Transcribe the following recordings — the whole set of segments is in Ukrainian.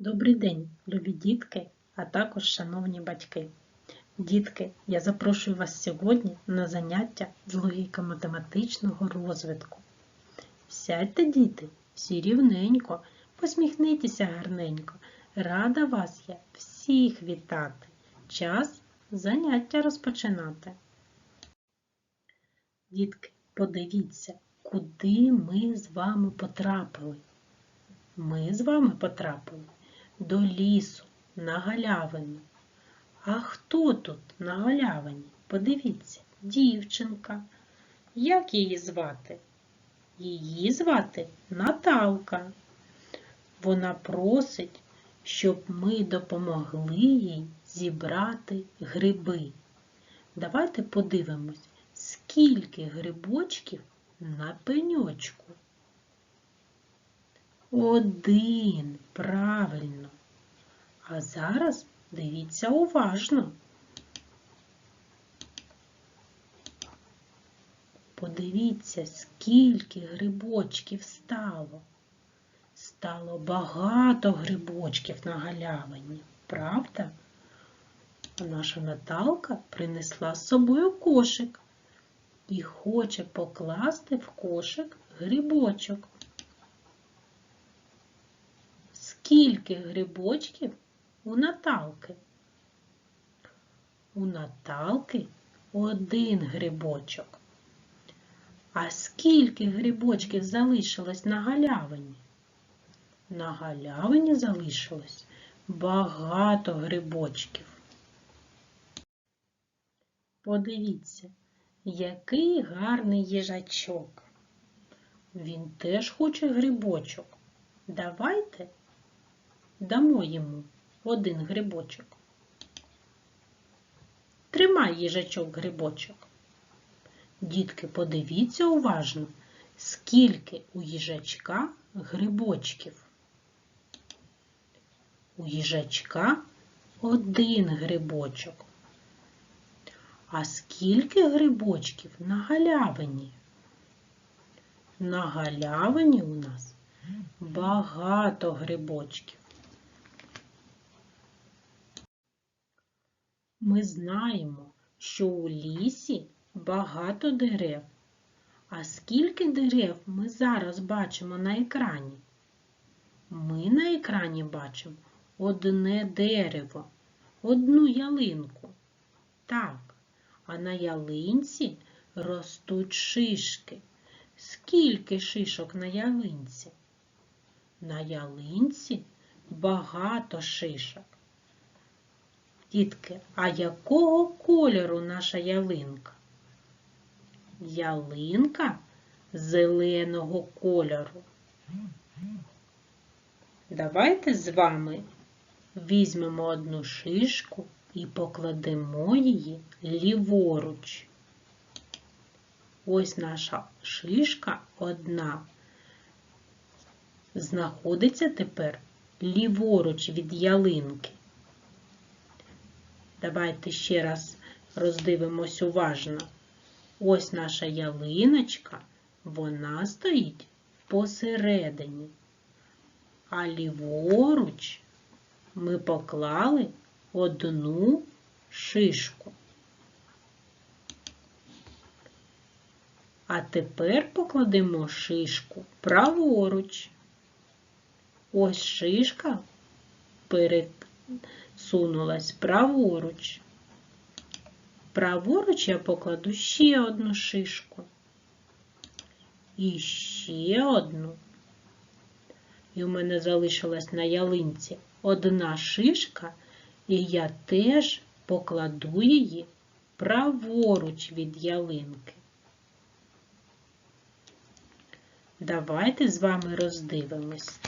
Добрий день, любі дітки, а також шановні батьки. Дітки, я запрошую вас сьогодні на заняття з логіко-математичного розвитку. Сядьте, діти, всі рівненько, посміхнитеся гарненько. Рада вас я всіх вітати. Час заняття розпочинати. Дітки, подивіться, куди ми з вами потрапили. Ми з вами потрапили до лісу на галявину. А хто тут на галявині? Подивіться, дівчинка. Як її звати? Її звати Наталка. Вона просить, щоб ми допомогли їй зібрати гриби. Давайте подивимось, скільки грибочків на пеньочку. Один, правильно. А зараз дивіться уважно. Подивіться, скільки грибочків стало. Стало багато грибочків на галявині, правда? А наша Наталка принесла з собою кошик і хоче покласти в кошик грибочок. Скільки грибочків у Наталки? У Наталки один грибочок. А скільки грибочків залишилось на галявині? На галявині залишилось багато грибочків. Подивіться, який гарний їжачок. Він теж хоче грибочок. Давайте дамо йому один грибочок. Тримай їжачок грибочок. Дітки, подивіться уважно, скільки у їжачка грибочків. У їжачка один грибочок. А скільки грибочків на галявині? На галявині у нас багато грибочків. Ми знаємо, що у лісі багато дерев. А скільки дерев ми зараз бачимо на екрані? Ми на екрані бачимо одне дерево, одну ялинку. Так, а на ялинці ростуть шишки. Скільки шишок на ялинці? На ялинці багато шишок. Дітки, а якого кольору наша ялинка? Ялинка зеленого кольору. Давайте з вами візьмемо одну шишку і покладемо її ліворуч. Ось наша шишка одна. Знаходиться тепер ліворуч від ялинки. Давайте ще раз роздивимось уважно. Ось наша ялиночка, вона стоїть посередині. А ліворуч ми поклали одну шишку. А тепер покладемо шишку праворуч. Ось шишка пересунулась праворуч. Праворуч я покладу ще одну шишку. І ще одну. І у мене залишилась на ялинці одна шишка, і я теж покладу її праворуч від ялинки. Давайте з вами роздивимось.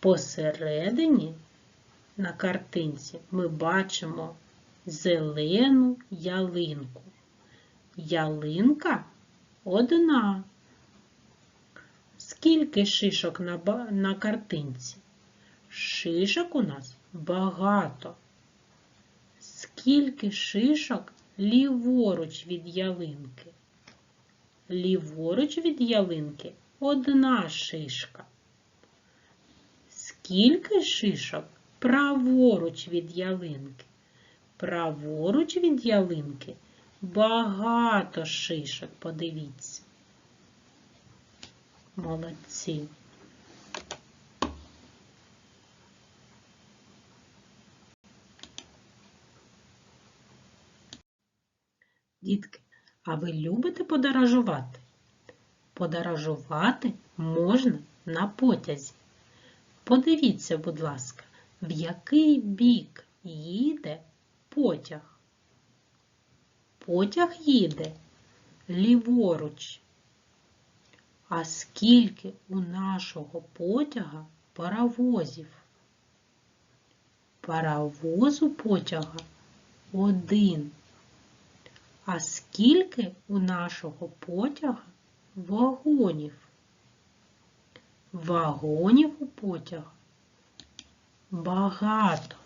Посередині на картинці ми бачимо зелену ялинку. Ялинка одна. Скільки шишок на, на картинці? Шишок у нас багато. Скільки шишок ліворуч від ялинки? Ліворуч від ялинки одна шишка. скільки шишок праворуч від ялинки? Праворуч від ялинки багато шишок, подивіться. Молодці. Дітки, а ви любите подорожувати? Подорожувати можна на потязі. Подивіться, будь ласка, в який бік їде потяг. Потяг їде ліворуч. А скільки у нашого потяга паровозів? Паровозу потяга один. А скільки у нашого потяга вагонів? Вагонів у потяга багато.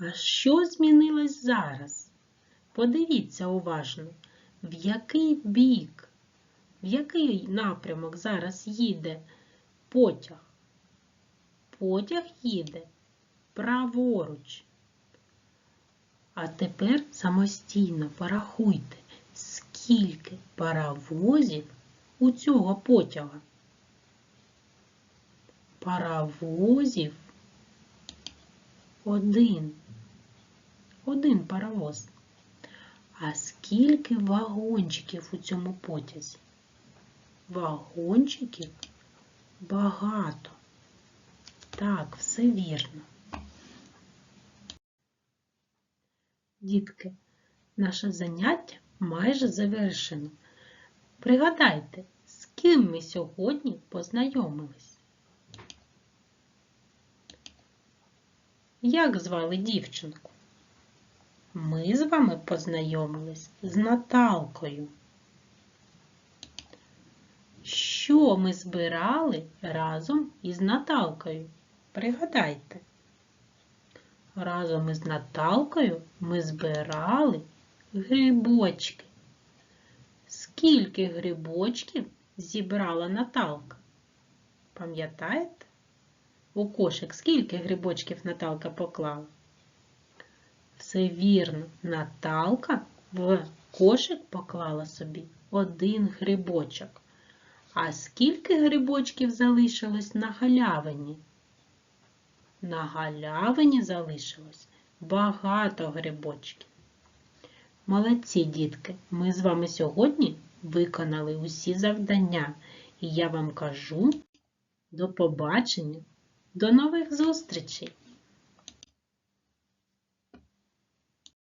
А що змінилось зараз? Подивіться уважно, в який бік, в який напрямок зараз їде потяг. Потяг їде праворуч. А тепер самостійно порахуйте, скільки паровозів у цього потяга. Паровозів один. Один паровоз. А скільки вагончиків у цьому потязі? Вагончиків багато. Так, все вірно. Дітки, наше заняття майже завершено. Пригадайте, з ким ми сьогодні познайомились. Як звали дівчинку? Ми з вами познайомились з Наталкою. Що ми збирали разом із Наталкою? Пригадайте. Разом із Наталкою ми збирали грибочки. Скільки грибочків зібрала Наталка? Пам'ятаєте? У кошик скільки грибочків Наталка поклала? Все вірно, Наталка в кошик поклала собі один грибочок. А скільки грибочків залишилось на галявині? На галявині залишилось багато грибочків. Молодці, дітки, ми з вами сьогодні виконали усі завдання, і я вам кажу до побачення, до нових зустрічей!